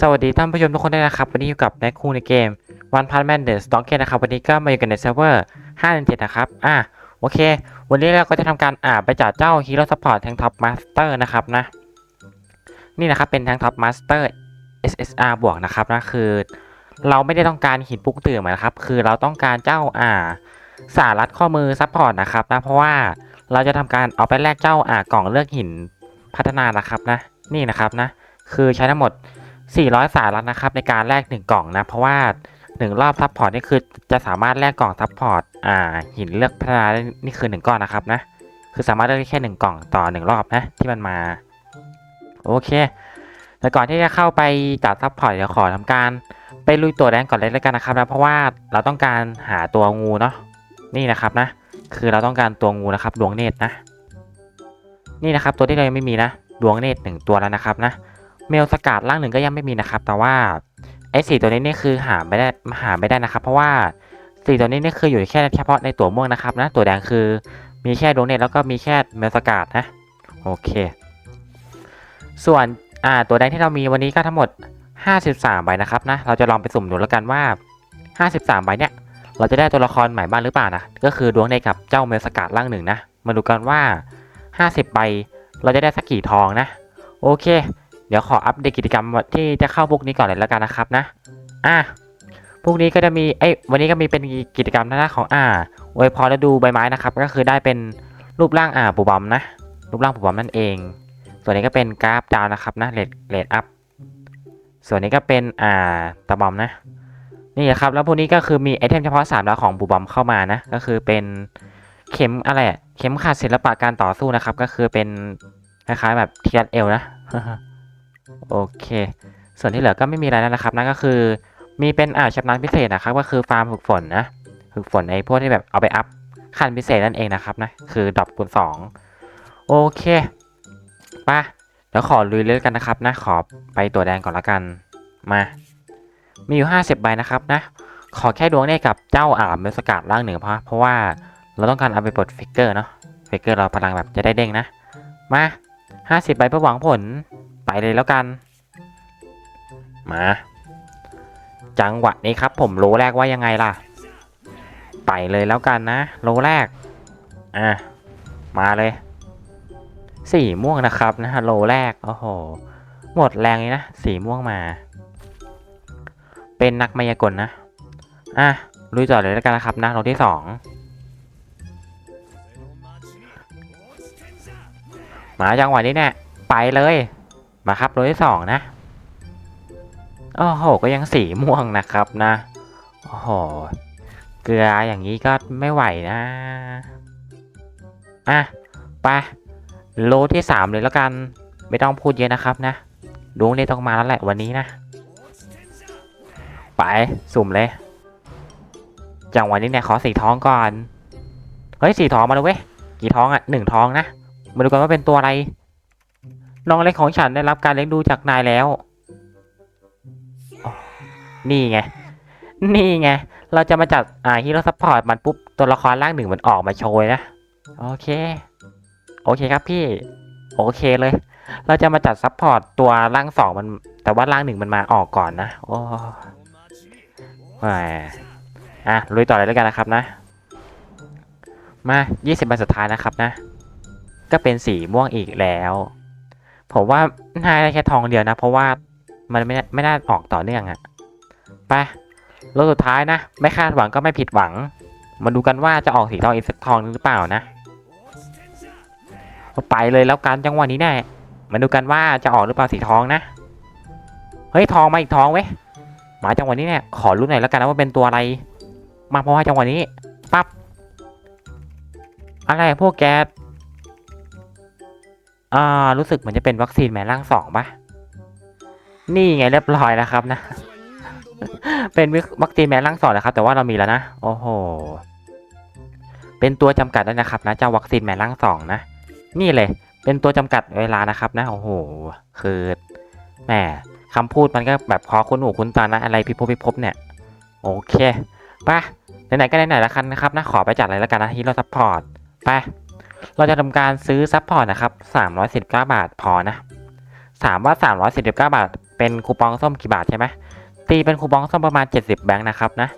สวัสดีท่านผู้ชมทุกคนด้วยนะครับ วันนี้อยู่กับแม็กคูในเกม One Punch Man The Stalker นะครับ วันนี้ก็มาอยู่กันในเซิร์ฟเวอร์517นะครับ อะโอเค วันนี้เราก็จะทำการอ่าไปจัดเจ้า Hero Support แทง Top Master นะครับนะ นี่นะครับเป็นแทง Top Master SSR บวกนะครับนะคือ เราไม่ได้ต้องการหินปลุกตื่นมานะครับ คือเราต้องการเจ้าอ่าสารัดข้อมือซัพพอร์ตนะครับนะเพราะว่าเราจะทำการเอาไปแลกเจ้าอ่ากล่องเลือกหินพัฒนานะครับนะ นี่นะครับนะ คือใช้ทั้งหมด 400 สารัดนะครับในการแลก1กล่องนะ เพราะว่า 1 รอบซัพพอร์ตนี่คือจะสามารถแลกกล่องซัพพอร์ตอ่าหินเลือกพัฒนาได้นี่คือ 1ก้อนนะครับนะคือสามารถเลือกได้แค่ 1 กล่องต่อ 1 รอบนะที่มันมาโอเค แต่ก่อนที่จะเข้าไปจัดซัพพอร์ตเดี๋ยวขอทำการไปลุยตัวแดงก่อนเลยแล้วกันนะครับนะเพราะว่าเราต้องการหาตัวงูเนาะนี่นะครับนะ คือเราต้องการตัวงูนะครับดวงเนตรนะ นี่นะครับตัวที่เรายังไม่มีนะดวงเนตรหนึ่งตัวแล้วนะครับนะ เมลสกัดล่างหนึ่งก็ยังไม่มีนะครับ แต่ว่าไอ้สี่ตัวนี้นี่คือหาไม่ได้หาไม่ได้นะครับ เพราะว่าสี่ตัวนี้นี่คืออยู่แค่เฉพาะในตัวม่วงนะครับนะตัวแดงคือมีแค่ดวงเนตแล้วก็มีแค่เมลสกัดนะโอเค ส่วนอ่าตัวแดงที่เรามีวันนี้ก็ทั้งหมด 53ใบนะครับนะเราจะลองไปสุ่มดูแล้วกันว่า 53ใบเนี่ยเราจะได้ตัวละครใหม่บ้างหรือเปล่านะก็คือดวงเนตกับเจ้าเมลสกัดล่างหนึ่งนะมาดูกันว่า 50ใบเราจะได้สักกี่ทองนะ โอเค เดี๋ยวขออัปเดตกิจกรรมที่จะเข้าพวกนี้ก่อนเลยแล้วกันนะครับนะ อะพวกนี้ก็จะมีเอ้วันนี้ก็มีเป็นกิจกรรมหน้าของอ่าอวยพรและดูใบไม้นะครับ ก็คือได้เป็นรูปร่างอ่าปูบอมนะ รูปร่างปูบอมนั่นเอง ส่วนนี้ก็เป็นกราฟดาวนะครับนะเลดเลดอัพ ส่วนนี้ก็เป็นอ่าตะบอมนะ นี่ครับ แล้วพวกนี้ก็คือมีไอเทมเฉพาะ3ดาวของปูบอมเข้ามานะ ก็คือเป็นเข็มอะไรเข็มขัดศิลปะการต่อสู้นะครับ ก็คือเป็นคล้ายๆแบบเทียนเอลนะ โอเค ส่วนที่เหลือก็ไม่มีอะไรแล้วนะครับนั่นก็คือมีเป็นอ่าชำนาญพิเศษนะครับ ก็คือฟาร์มฝึกฝนนะฝึกฝนในพวกที่แบบเอาไปอัพขั้นพิเศษนั่นเองนะครับนะคือดรอปคูณสองโอเคป่ะเดี๋ยวขอลุยเลยกันนะครับนะขอไปตัวแดงก่อนละกันมา มีอยู่ 50 ใบนะครับนะ ขอแค่ดวงเนี่ยกับเจ้าอ่าเมลสกัดล่างหนึ่งเพราะเพราะว่าเราต้องการเอาไปปลดฟิกเกอร์เนาะฟิกเกอร์เราพลังแบบจะได้เด้งนะมา 50 ใบเพื่อหวังผล ไปเลยแล้วกัน มา จังหวะนี้ครับ ผมโลแรกว่ายังไงล่ะ ไปเลยแล้วกันนะ โลแรก อะ มาเลย สีม่วงนะครับนะโลแรก โอ้โห หมดแรงเลยนะ สีม่วงมา เป็นนักมายากลนะ อะ ลุยต่อเลยแล้วกันนะครับนะโลที่สองมาจังหวะนี้เนี่ยไปเลย มาครับโลที่สองนะโอ้โหก็ยังสีม่วงนะครับนะโอ้โหเกลืออย่างนี้ก็ไม่ไหวนะอะไปโลที่สามเลยแล้วกัน ไม่ต้องพูดเยอะนะครับนะดวงนี่ต้องมาแล้วแหละวันนี้นะ ไปสุ่มเลยจังวะนี้เนี่ยขอสีทองก่อน เฮ้ยสีทองมาเลยเว้ยกี่ทองอะหนึ่งทองนะมาดูกันว่าเป็นตัวอะไร น้องเล็กของฉันได้รับการเลี้ยงดูจากนายแล้ว นี่ไง นี่ไง เราจะมาจัดอ่าฮีโร่ซัพพอร์ตมันปุ๊บ ตัวละครร่างหนึ่งมันออกมาโชยนะ โอเค โอเคครับพี่ โอเคเลย เราจะมาจัดซัพพอร์ตตัวร่างสองมัน แต่ว่าร่างหนึ่งมันมาออกก่อนนะ โอ้แหมอะลุยต่อเลยแล้วกันนะครับนะ มา 20ใบสุดท้ายนะครับนะ ก็เป็นสีม่วงอีกแล้ว ผมว่าน่าได้แค่ทองเดียวนะ เพราะว่ามันไม่ไม่น่าออกต่อเนื่องอะไปรอบสุดท้ายนะ ไม่คาดหวังก็ไม่ผิดหวัง มาดูกันว่าจะออกสีทองอีกสักทองหรือเปล่านะไปเลยแล้วกันจังหวะนี้แน่มาดูกันว่าจะออกหรือเปล่าสีทองนะ เฮ้ยทองมาอีกทองเว้ยมาจังหวะนี้เนี่ยขอรู้หน่อยแล้วกันนะว่าเป็นตัวอะไร มาเพราะว่าจังหวะนี้ปั๊บอะไรพวกแก อ่ารู้สึกเหมือนจะเป็นวัคซีนแมนร่างสองปะนี่ไงเรียบร้อยแล้วครับนะ เป็นวัคซีนแมนร่างสองนะครับ แต่ว่าเรามีแล้วนะ โอ้โห เป็นตัวจำกัดด้วยนะครับ นะเจ้าวัคซีนแมนร่างสองนะ นี่เลย เป็นตัวจำกัดเวลานะครับ นะ โอ้โห คือแหมคำพูดมันก็แบบพอคุ้นหูคุ้นตานะอะไรพิภพพิภพเนี่ย โอเคไปไหนๆก็ไหนๆแล้วกันนะครับนะขอไปจัดอะไรแล้วกันนะฮีโร่ซัพพอร์ตไป เราจะทำการซื้อซัพพอร์ตนะครับ319 บาทพอนะถามว่า319บาท เป็นคูปองส้มกี่บาทใช่ไหมตีเป็นคูปองส้มประมาณ 70 แบงค์นะครับนะ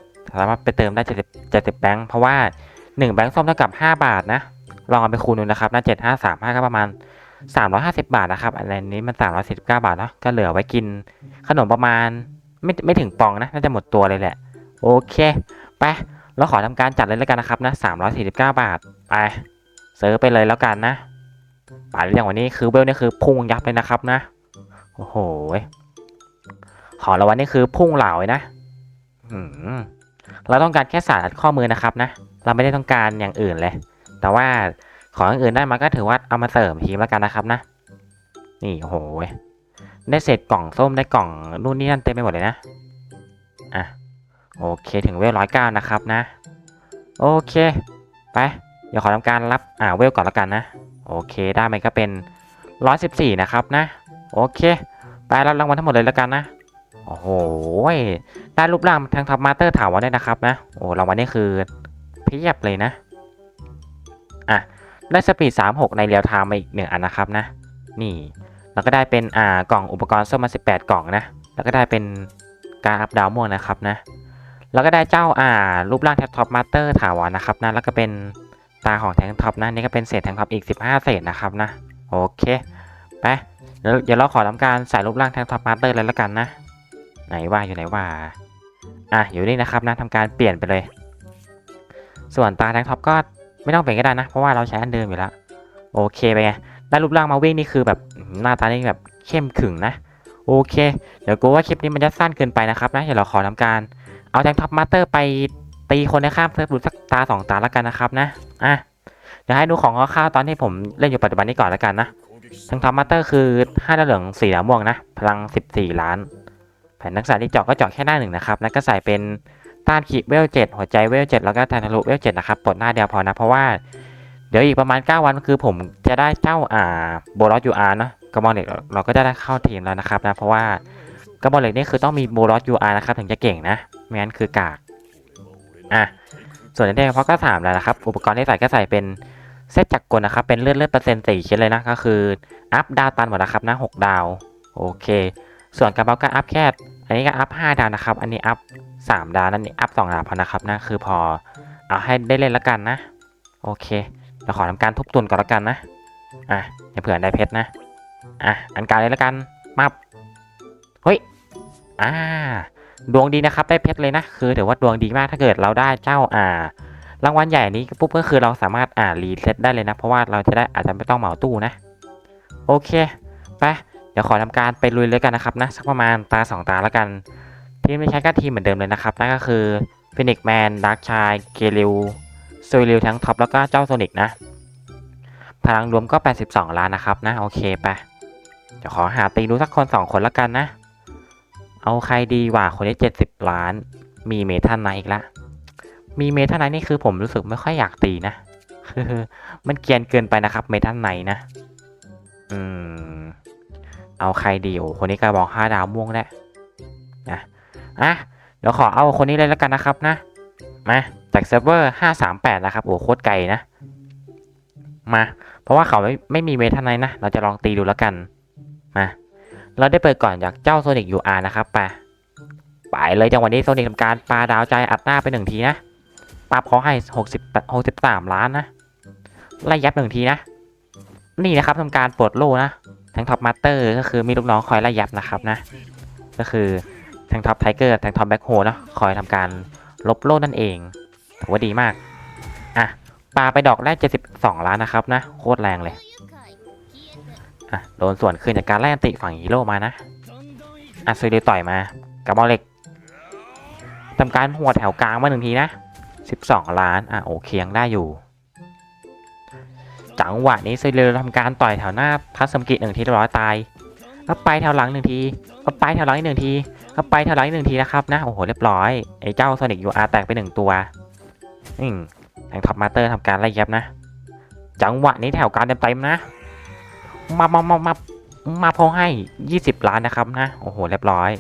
สามารถไปเติมได้ 70 70 แบงค์เพราะว่า 1 แบงค์ส้มเท่ากับ 5 บาทนะลองเอาไปคูณดูนะครับนะ7 5 3 5ก็ประมาณ 350 บาทนะครับอันนี้มัน 349 บาทเนาะก็เหลือไว้กินขนมประมาณไม่ไม่ถึงปองนะน่าจะหมดตัวเลยแหละ โอเค ไปเราขอทำการจัดเลยแล้วกันนะครับนะ349 บาทไป เซิร์ฟไปเลยแล้วกันนะป่าเรื่องวันนี้คือเวลนี่คือพุ่งยับเลยนะครับนะ โอ้โหของรางวัลนี่คือพุ่งเหล่าเลยนะเราต้องการแค่สารข้อมือนะครับนะ เราไม่ได้ต้องการอย่างอื่นเลย แต่ว่าของอย่างอื่นได้มาก็ถือว่าเอามาเสริมทีมแล้วกันนะครับนะ นี่โอ้โหได้เศษกล่องส้มได้กล่องนู่นนี่นั่นเต็มไปหมดเลยนะ อะ โอเคถึงเวลร้อยเก้านะครับนะ โอเค ไป เดี๋ยวขอทำการรับอ่าเวลก่อนแล้วกันนะ โอเคได้มันก็เป็นร้อยสิบสี่นะครับนะ โอเค ไปรับรางวัลทั้งหมดเลยแล้วกันนะ โอ้โห ได้รูปร่างทางท็อปมาเตอร์ถาวรได้นะครับนะ โอ้รางวัลนี่คือเพียบเลยนะ อะ ได้สปีด 36 ในเรียลไทม์มาอีกหนึ่งอันนะครับนะ นี่แล้วก็ได้เป็นอ่ากล่องอุปกรณ์ส้มมา 18 กล่องนะ แล้วก็ได้เป็นการอัพดาวม่วงนะครับนะ แล้วก็ได้เจ้าอ่ารูปร่างแท็บท็อปมาสเตอร์ถาวรนะครับนะ แล้วก็เป็น ตาของแทงท็อปนะนี่ก็เป็นเศษแทงท็อปอีก 15 เศษนะครับนะโอเคไปเดี๋ยวเดี๋ยวเราขอทำการใส่รูปร่างแทงท็อปมาสเตอร์เลยแล้วกันนะ ไหนว่าอยู่ไหนว่าอะอยู่นี่นะครับนะทำการเปลี่ยนไปเลย ส่วนตาแทงท็อปก็ไม่ต้องเปลี่ยนก็ได้นะ เพราะว่าเราใช้อันเดิมอยู่แล้วโอเคไปไงได้รูปร่างมาวิ่งนี่คือแบบหน้าตานี่แบบเข้มขึงนะ โอเค เดี๋ยวกูว่าคลิปนี้มันจะสั้นเกินไปนะครับนะเดี๋ยวเราขอทำการเอาแทงท็อปมาสเตอร์ไป ตีคนในข้ามเซิร์ฟดูสักตาสองตาแล้วกันนะครับนะอะเดี๋ยวให้ดูของคร่าวตอนที่ผมเล่นอยู่ปัจจุบันนี้ก่อนแล้วกันนะแทงทอปมาเตอร์คือ5ดาวเหลือง4ดาวม่วงนะ พลัง14ล้าน แผ่นนักษาที่เจาะก็เจาะแค่หน้าหนึ่งนะครับ แล้วก็ใส่เป็นต้านขีดเวลเจ็ดหัวใจเวลเจ็ดแล้วก็แทนทะลุเวลเจ็ดนะครับปลดหน้าเดียวพอนะ เพราะว่าเดี๋ยวอีกประมาณ 9 วันคือผมจะได้เจ้าอ่าโบลอสยูอาร์เนาะกระบอกเหล็กเราก็จะได้เข้าทีมแล้วนะครับนะเพราะว่ากระบอกเหล็กนี่คือต้องมีโบลอสยูอาร์นะครับถึงจะเก่งนะไม่งั้นคือกาก อะส่วนในเด็กเพราะก็สามแล้วนะครับ อุปกรณ์ที่ใส่ก็ใส่เป็นเซตจักรกลนะครับ เป็นเลือดเลือดเปอร์เซ็นต์สี่ชิ้นเลยนะก็คืออัพดาวตันหมดนะครับนะหกดาวโอเค ส่วนกระเป๋าก็อัพแค่อันนี้ก็อัพ5ดาวนะครับ อันนี้อัพ3ดาวนั่นนี่อัพ2ดาวพอนะครับนะคือพอเอาให้ได้เล่นแล้วกันนะ โอเคเดี๋ยวขอทำการทบทวนก่อนแล้วกันนะอะอย่าเผื่อได้เพชรนะอะอันกางเลยแล้วกันมับเฮ้ยอ่า ดวงดีนะครับได้เพชรเลยนะคือถือว่าดวงดีมากถ้าเกิดเราได้เจ้าอ่ารางวัลใหญ่นี้ปุ๊บก็คือเราสามารถอ่ารีเซ็ตได้เลยนะ เพราะว่าเราจะได้อาจจะไม่ต้องเหมาตู้นะ โอเคไปเดี๋ยวขอทำการไปลุยเลยกันนะครับนะสักประมาณตาสองตาแล้วกัน ทีมที่ใช้ก็ทีมเหมือนเดิมเลยนะครับนั่นก็คือฟินิกแมนดักชายเกลิวซูริวทั้งท็อปแล้วก็เจ้าโซนิกนะ พลังรวมก็ 82 ล้านนะครับนะโอเคไปเดี๋ยวขอหาตีดูสักคน 2 คนแล้วกันนะ เอาใครดีกว่าคนที่70ล้าน มีเมทันไนอีกละ มีเมทันไนนี่คือผมรู้สึกไม่ค่อยอยากตีนะ คือมันเกียนเกินไปนะครับเมทันไนนะ อืม เอาใครดีโอ้คนนี้กระบอกห้าดาวม่วงแหละนะอะเดี๋ยวขอเอาคนนี้เลยแล้วกันนะครับนะ มาจากเซิร์ฟเวอร์ห้าสามแปดนะครับโอ้โคตรไกลนะ มา เพราะว่าเขาไม่ไม่มีเมทันไนนะ เราจะลองตีดูแล้วกัน มา เราได้เปิดก่อนจากเจ้าโซนิกยูอาร์นะครับไปไปเลยจังหวะนี้โซนิกทำการปาดาวใจอัดหน้าไปหนึ่งทีนะปับเขาให้หกสิบหกสิบสามล้านนะไล่ยับหนึ่งทีนะ นี่นะครับทำการปลดโล่นะแทงท็อปมาสเตอร์ก็คือมีลูกน้องคอยไล่ยับนะครับนะ ก็คือแทงท็อปไทเกอร์แทงท็อปแบ็คโฮนะคอยทำการลบโล่นั่นเองถือว่าดีมากอะปาไปดอกแรก72 ล้านนะครับนะ โคตรแรงเลย อะโดนส่วนคืนจากการไล่อันติฝั่งฮีโร่มานะอะซุยเดต่อยมากับบอลเล็กทำการหัวแถวกลางมาหนึ่งทีนะ 12 ล้าน อะ โอเคยังได้อยู่ จังหวะนี้ซุยเดทำการต่อยแถวหน้าทัศมกิหนึ่งทีเรียบร้อยตายแล้วไปแถวหลังหนึ่งทีแล้วไปแถวหลังอีกหนึ่งทีแล้วไปแถวหลังอีกหนึ่งทีนะครับนะ โอ้โห เรียบร้อย ไอ้เจ้าโซนิกยูอาร์แตกไปหนึ่งตัวอืมแทงท็อปมาเตอร์ทำการไล่ยับนะ จังหวะนี้แถวกลางเต็มๆนะ มามามามามาพอให้ 20 ล้านนะครับนะ โอ้โห เรียบร้อย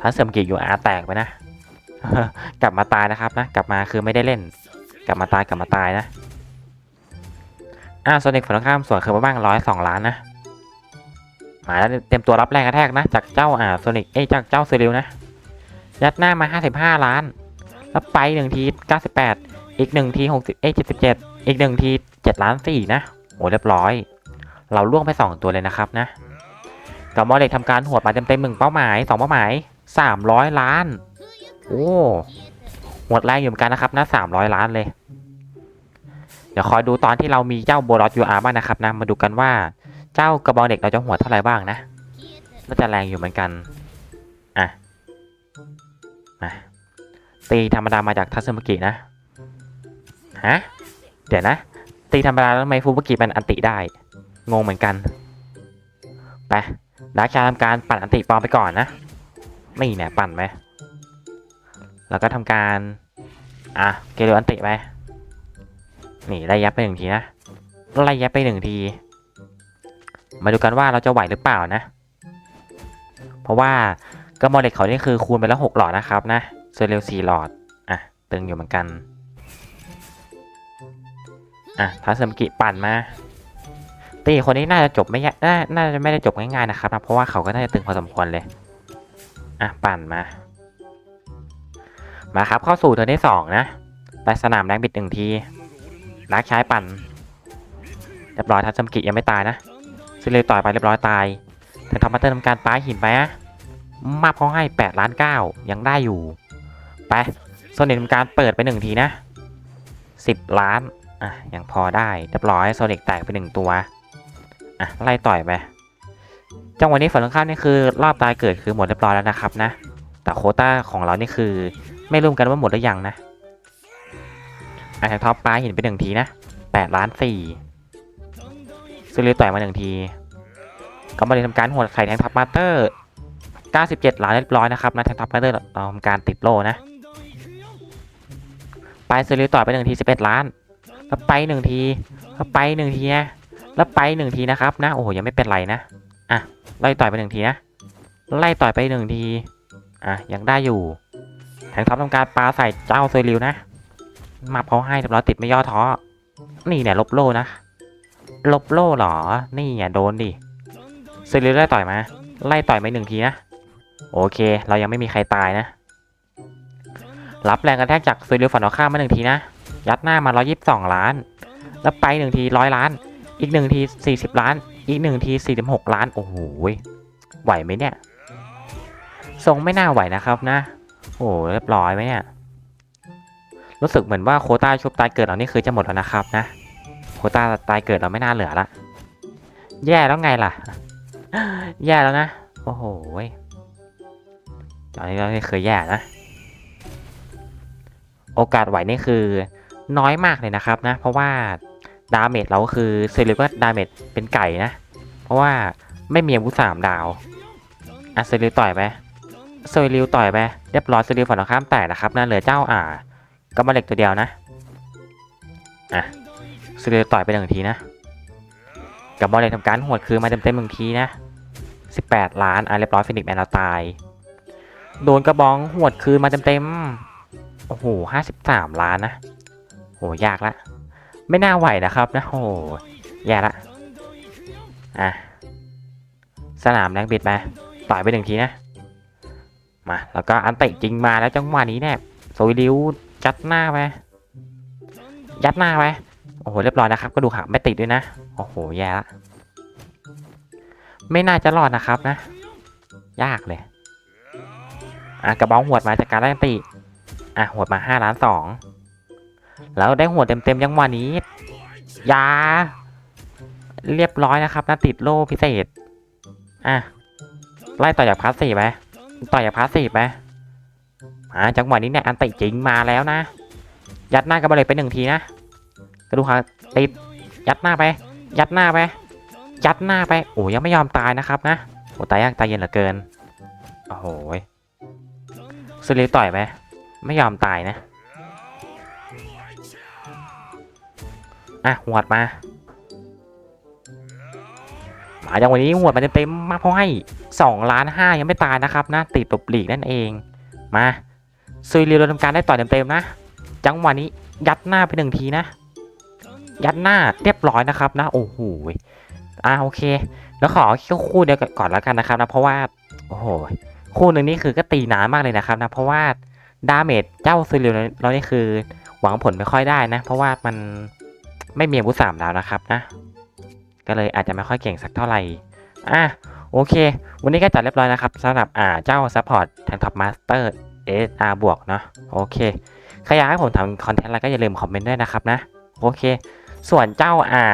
ทัศเสริมเกิยูอาร์แตกไปนะ กลับมาตายนะครับนะ กลับมาคือไม่ได้เล่น กลับมาตายกลับมาตายนะ อ่าโซนิกฝั่งข้ามส่วนคือมาบ้างร้อยสองล้านนะ มาแล้วเตรียมตัวรับแรงกระแทกนะ จากเจ้าอ่าโซนิก เอ้ยจากเจ้าเซริลนะ ยัดหน้ามา 55 ล้าน แล้วไปหนึ่งที 98 อีกหนึ่งที60เอ้ย77 อีกหนึ่งที7ล้าน4นะ โอ้เรียบร้อย เราล่วงไป 2 ตัวเลยนะครับนะกับมอเล็กทำการหัวดมาเต็มๆหนึ่งเป้าหมาย 2 เป้าหมาย 300 ล้าน โอ้หวดแรงอยู่เหมือนกันนะครับนะ300 ล้านเลย เดี๋ยวคอยดูตอนที่เรามีเจ้าโบลอสยูอาร์บ้างนะครับนะมาดูกันว่าเจ้ากระบองเด็กเราจะหัวเท่าไหร่บ้างนะน่าจะแรงอยู่เหมือนกันอะมาตีธรรมดามาจากทัศมุกินะฮะเดี๋ยวนะ ตีธรรมดาแล้วทำไมฟูบุกิเป็นอันติได้ งงเหมือนกัน ไปดาร์คชาทำการปั่นอันติปลอมไปก่อนนะ ไม่เนี่ยปั่นไหม แล้วก็ทำการ อะ เกลิอันติไป นี่ไล่ยับไปหนึ่งทีนะ ไล่ยับไปหนึ่งที มาดูกันว่าเราจะไหวหรือเปล่านะ เพราะว่ากระมอเล็กเขานี่คือคูณไปแล้วหกหลอดนะครับนะเซเรลสี่หลอด อะ ตึงอยู่เหมือนกัน อะทัศมกิปั่นมา ตีคนนี้น่าจะจบไม่ยากน่าน่าจะไม่ได้จบง่ายๆนะครับนะเพราะว่าเขาก็น่าจะตึงพอสมควรเลย อะปั่นมา มาครับเข้าสู่เทิร์นที่สองนะ ไปสนามแรงบิดหนึ่งทีลักใช้ปั่น เรียบร้อยทัศมกิยังไม่ตายนะซิเลยต่อยไปเรียบร้อยตายแต่ทอมมาเตอร์ทำการป้าหินไปอะมาเขาให้8ล้าน9ยังได้อยู่ ไปโซนิกทำการเปิดไปหนึ่งทีนะ 10 ล้าน อะ ยังพอได้ เรียบร้อยโซนิกแตกไปหนึ่งตัว อะไล่ต่อยไปจังหวะนี้ฝั่งตรงข้ามนี่คือรอบตายเกิดคือหมดเรียบร้อยแล้วนะครับนะแต่โคต้าของเรานี่คือไม่รู้กันว่าหมดหรือยังนะอะแทงท็อปป้าหินไปหนึ่งทีนะ8ล้าน4ซิลิต่อยมาหนึ่งทีก็มาเลยทำการหัวไข่แทงท็อปมาเตอร์97ล้านเรียบร้อยนะครับนะแทงท็อปมาเตอร์เราทำการติดโลนะไปซิลิต่อยไปหนึ่งที11ล้านแล้วไปหนึ่งทีแล้วไปหนึ่งทีนะ แล้วไปหนึ่งทีนะครับนะโอ้โหยังไม่เป็นไรนะอะไล่ต่อยไปหนึ่งทีนะไล่ต่อยไปหนึ่งทีอะยังได้อยู่แทงท็อปทำการปาใส่เจ้าเซริวนะมาเขาให้เรียบร้อยติดไม่ย่อท้อนี่เนี่ยลบโล่นะลบโล่เหรอ นี่เนี่ยโดนดิเซริวไล่ต่อยมา ไล่ต่อยไปหนึ่งทีนะโอเค เรายังไม่มีใครตายนะ รับแรงกระแทกจากเซริวฝั่งตรงข้ามมาหนึ่งทีนะยัดหน้ามา 122 ล้าน แล้วไปหนึ่งทีร้อยล้าน อีกหนึ่งที40ล้าน อีกหนึ่งที46ล้าน โอ้โหไหวไหมเนี่ย ทรงไม่น่าไหวนะครับนะ โอ้โหเรียบร้อยไหมเนี่ย รู้สึกเหมือนว่าโคต้าชุบตายเกิดเรานี่คือจะหมดแล้วนะครับนะ โคต้าตายเกิดเราไม่น่าเหลือละ แย่แล้วไงล่ะ แย่แล้วนะ โอ้โหตอนนี้เราไม่เคยแย่นะ โอกาสไหวนี่คือน้อยมากเลยนะครับนะ เพราะว่า ดาเมจเราก็คือเซริก็ดาเมจเป็นไก่นะ เพราะว่าไม่มีอาวุธสามดาวอะเซริต่อยไปเซริวต่อยไปเรียบร้อยเซริวฝั่งตรงข้ามแตกนะครับนะเหลือเจ้าอ่าก็มาเหล็กตัวเดียวนะอะเซริวต่อยไปหนึ่งทีนะกับบอลเล็กทำการหวดคือมาเต็มๆหนึ่งทีนะ 18 ล้านอะเรียบร้อยฟินิกแมนเราตาย โดนกระบองหวดคืนมาเต็มๆโอ้โหห้าสิบสามล้านนะ โห ยากละ ไม่น่าไหวนะครับนะโอ้โหแย่ละ อะ สนามแรงบิดไปต่อยไปหนึ่งทีนะ มา แล้วก็อันเตะจริงมาแล้วจังหวะนี้เนี่โซยดิวยัดหน้าไป ยัดหน้าไป โอ้โห เรียบร้อยนะครับ ก็ดูขาไม่ติดด้วยนะ โอ้โห แย่ละ ไม่น่าจะรอดนะครับนะ ยากเลย อะ กระบองหวดมาจากการไล่อันติอะ หวดมาห้าล้านสอง แล้วได้หัวเต็มๆยังวันนี้ยา เรียบร้อยนะครับนะติดโล่พิเศษ อะ ไล่ต่อจากพาสซีฟไปต่อจากพาสซีฟไปอ่าจังหวะนี้เนี่ยอันติจริงมาแล้วนะ ยัดหน้ากระบะเล็กไปหนึ่งทีนะกระดูกขาติดยัดหน้าไป ยัดหน้าไป ยัดหน้าไปโอ้ยังไม่ยอมตายนะครับนะโอ้ตายยากตายเย็นเหลือเกินโอ้โหสลิต่อยไปไม่ยอมตายนะ อะหวดมามาจังวันนี้หวดมาเต็มๆมาเพราะให้สองล้านห้ายังไม่ตายนะครับนะติดตบหลีกนั่นเอง มาซุยเรียวเราทำการได้ต่อยเต็มๆนะ จังหวะนี้ยัดหน้าไปหนึ่งทีนะ ยัดหน้าเรียบร้อยนะครับนะโอ้โหอ่าโอเค แล้วขอแค่คู่เดียวก่อนแล้วกันนะครับนะเพราะว่าโอ้โหคู่หนึ่งนี่คือก็ตีนานมากเลยนะครับนะเพราะว่าดาเมจเจ้าซิลิวเรานี่คือหวังผลไม่ค่อยได้นะ เพราะว่ามัน ไม่มีอาวุธสามดาวนะครับนะ ก็เลยอาจจะไม่ค่อยเก่งสักเท่าไหร่ อะโอเค วันนี้ก็จัดเรียบร้อยนะครับสำหรับอ่าเจ้าซัพพอร์ตแทงท็อปมาสเตอร์ SR บวกเนาะโอเคใครอยากให้ผมทำคอนเทนต์อะไรก็อย่าลืมคอมเมนต์ด้วยนะครับนะโอเค ส่วนเจ้าอ่า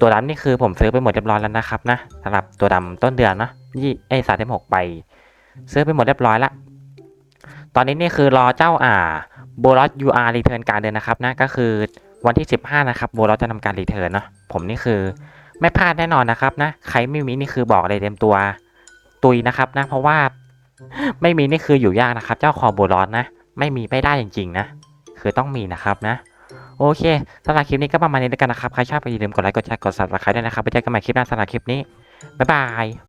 ตัวดำนี่คือผมซื้อไปหมดเรียบร้อยแล้วนะครับนะสำหรับตัวดำต้นเดือนเนาะยี่ไอสามสิบหกไป ซื้อไปหมดเรียบร้อยละตอนนี้นี่คือรอเจ้าอ่าโบลอส UR รีเทิร์นการเดือนนะครับนะก็คือ วันที่ 15 นะครับโบลอสจะทำการรีเทิร์นเนาะผมนี่คือไม่พลาดแน่นอนนะครับนะใครไม่มีนี่คือบอกเลยเต็มตัวตุยนะครับนะเพราะว่าไม่มีนี่คืออยู่ยากนะครับ เจ้าคอโบลอนนะ ไม่มีไม่ได้จริงๆนะคือต้องมีนะครับนะ โอเคสำหรับคลิปนี้ก็ประมาณนี้แล้วกันนะครับ ใครชอบก็อย่าลืมกดไลค์กดแชร์กด subscribe ด้วยนะครับไปเจอกันใหม่คลิปหน้าสำหรับคลิปนี้ บ๊ายบาย